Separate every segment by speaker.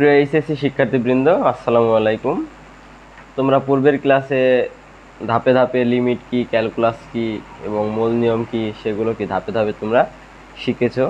Speaker 1: প্রিয় এইচএসসি শিক্ষার্থীবৃন্দ, আসসালামু আলাইকুম। তোমরা পূর্বের ক্লাসে ধাপে ধাপে লিমিট কি, ক্যালকুলাস কি এবং মূল নিয়ম কি সেগুলো কি ধাপে ধাপে তোমরা শিখেছো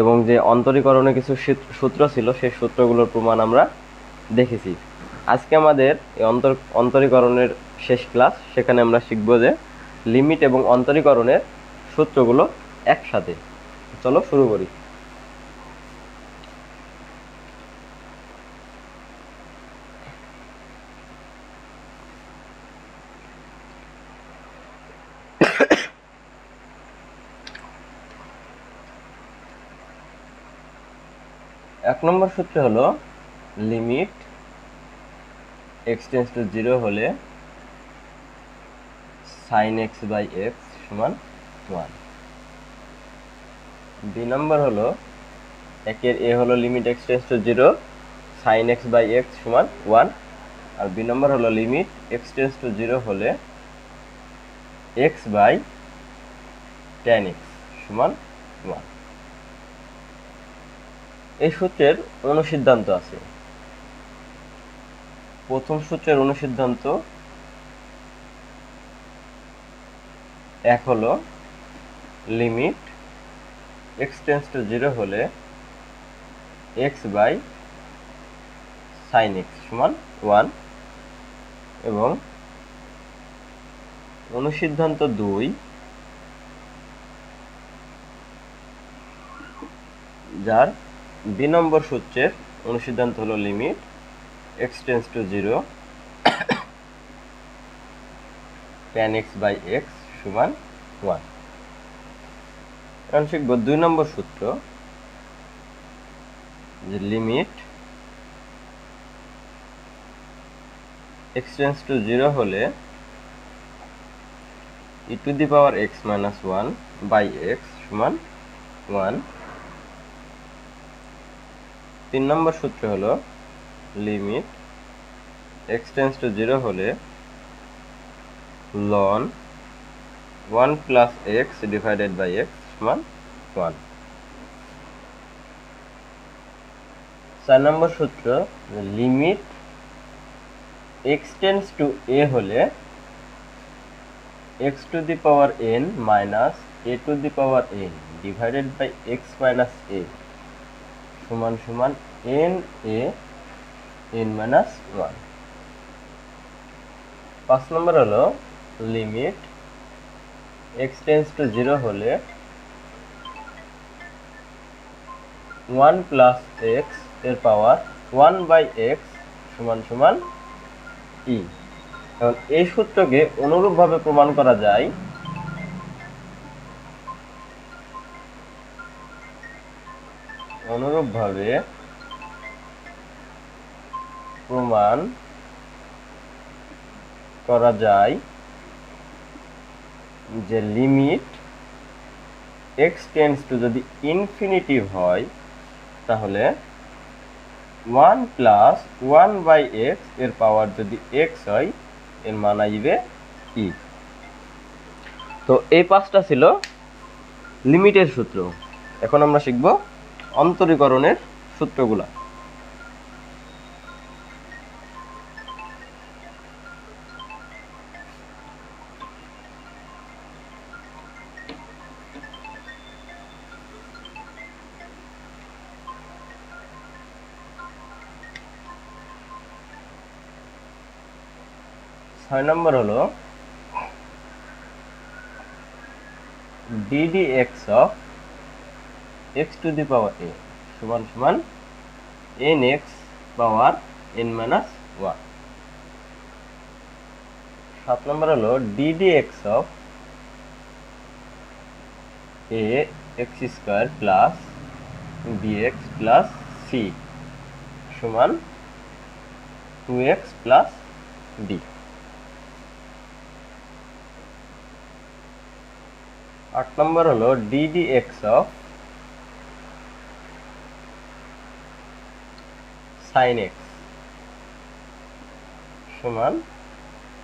Speaker 1: এবং যে অন্তরীকরণে কিছু সূত্র ছিল সেই সূত্রগুলোর প্রমাণ আমরা দেখেছি। আজকে আমাদের এই অন্তর, অন্তরীকরণের শেষ ক্লাস, সেখানে আমরা শিখব যে লিমিট এবং অন্তরীকরণের সূত্রগুলো একসাথে। চলো শুরু করি। এক নম্বর সূত্র হলো লিমিট এক্স টু জিরো হলে সাইন এক্স বাই এক্স সমান ওয়ান দুই নম্বর হলো একের এ হলো limit X to zero sine X by X সমান ওয়ান আর দুই নম্বর হলো লিমিট এক্স টু জিরো হলে এক্স বাই টেন এক্স সমান ওয়ান এই সূত্রের অনুসিদ্ধান্ত আছে। প্রথম সূত্রের অনুসিদ্ধান্ত এক হলো limit X tends to zero হলে এক্স বাই সাইন এক্স সমান ওয়ান এবং অনুসিদ্ধান্ত দুই যার দুই নম্বর সূত্রের অনুসিদ্ধান্ত হলো limit X tends to zero tan X by X সমান ওয়ান এখন শিখব দুই নম্বর সূত্র, যে limit X tends to zero হলে E to the power X minus one by X সমান ওয়ান তিন নম্বর সূত্র হলো limit X tends to zero হলে ln one plus X divided by X সমান ওয়ান চার নম্বর সূত্র limit X tends to A হলে X to the power N minus A to the power N divided by X minus A সমান সমান N A N minus one পাঁচ নম্বর হলো limit X tends to zero হলে one plus এক্সের power one by x সমান সমান ই এখন এই সূত্রকে অনুরূপভাবে প্রমাণ করা যায় অনুরূপভাবে প্রমাণ করা যায় যে লিমিট এক্স টেন্স টু যদি ইনফিনিটিভ হয়, তাহলে ওয়ান প্লাস ওয়ান বাই এক্সের পাওয়ার যদি এক্স হয়, এর মান আইবে ই তো এই পাঁচটা ছিল লিমিটের সূত্র। এখন আমরা শিখব অন্তরীকরণের সূত্রগুলা। ছয় নম্বর হলো DD X of X to the power A সমান সমান N X power N minus one সাত নম্বর হলো DD X of A X square plus B plus C সমান টু এক্স প্লাস ডি আট নম্বর হলো DD X of sine X সমান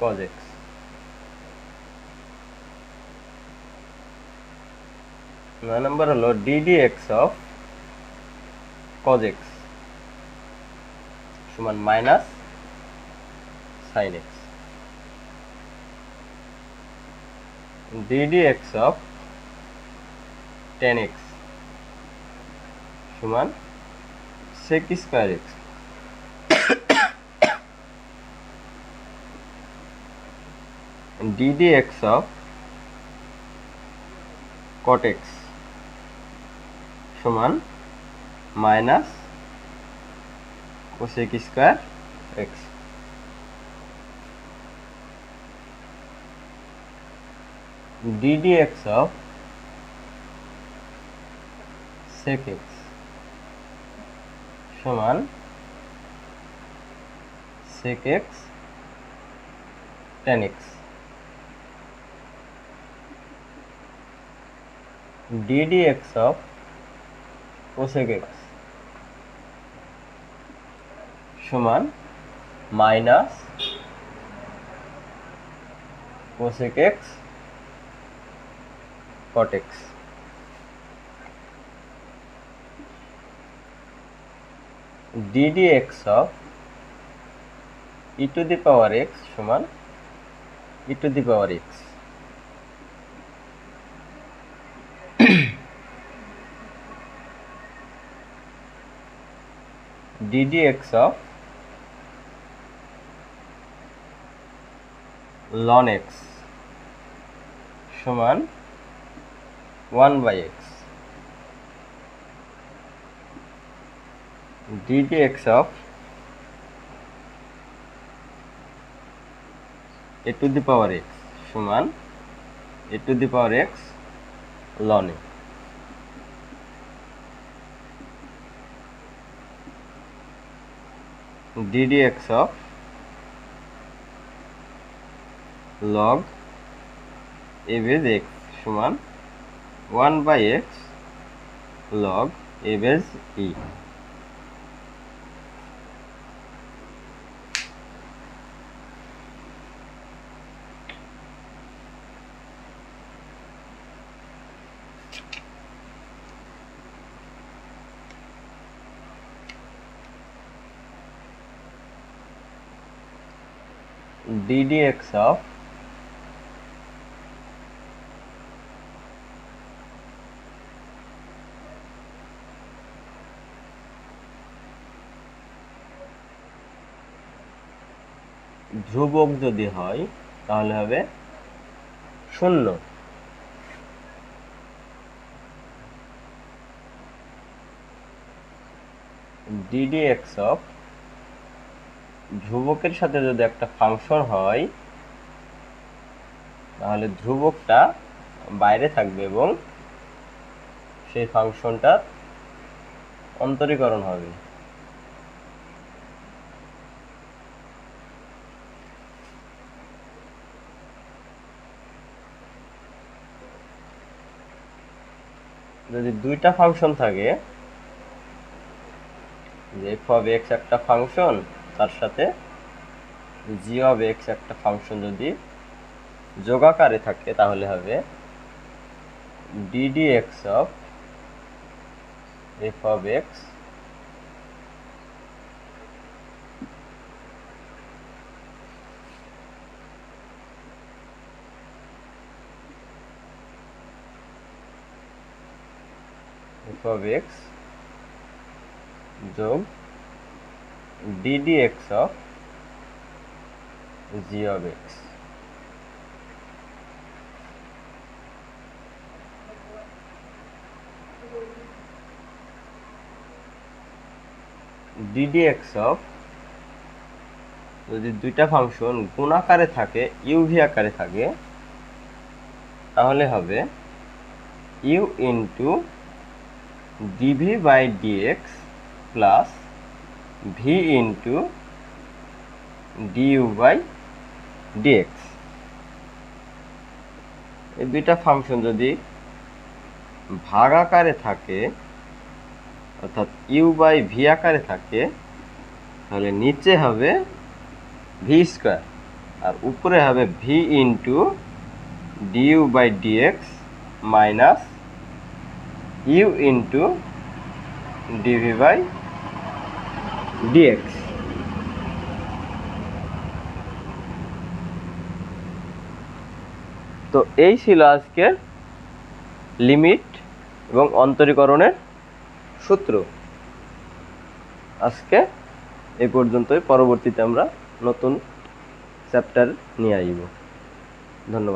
Speaker 1: কজ এক্স নয় নম্বর হলো DD X of cos x সমান minus sine X ddx of tan x সমান sec square x ddx of cot x সমান minus cosec square x ddx of sec x সমান sec x tan x ddx of cosec x সমান minus cosec x cot x ddx of e to the power x সমান e to the power x ddx of ln x সমান 1 by x ddx of a to the power x সমান a to the power x ln a ddx of log a base x সমান 1 by x log a base e ddx of ধ্রুবক যদি হয় তাহলে হবে শূন্য। Ddx of ধ্রুবকের সাথে যদি একটা ফাংশন হয়, তাহলে ধ্রুবকটা বাইরে থাকবে এবং সেই ফাংশনটা অন্তরীকরণ হবে। যদি দুইটা ফাংশন থাকে, যে এফ এক্স একটা ফাংশন তার সাথে জি অফ এক্স একটা ফাংশন যদি যোগাকারে থাকে, তাহলে হবে DD X of F of X F of X যোগ ddx of g of x. ddx of, যদি দুইটা ফাংশন গুণাকারে থাকে ইউভি আকারে থাকে, তাহলে হবে U into DV by DX plus V into DU by DX এই দুইটা ফাংশন যদি ভাগ আকারে থাকে, অর্থাৎ ইউ বাই ভি আকারে থাকে, তাহলে নিচে হবে ভি স্কোয়ার আর উপরে হবে V into DU by DX minus U into DV by DX তো এই ছিল আজকের লিমিট এবং অন্তরীকরণের সূত্র। আজকে এ পর্যন্তই। পরবর্তীতে আমরা নতুন চ্যাপ্টার নিয়ে আসব। ধন্যবাদ।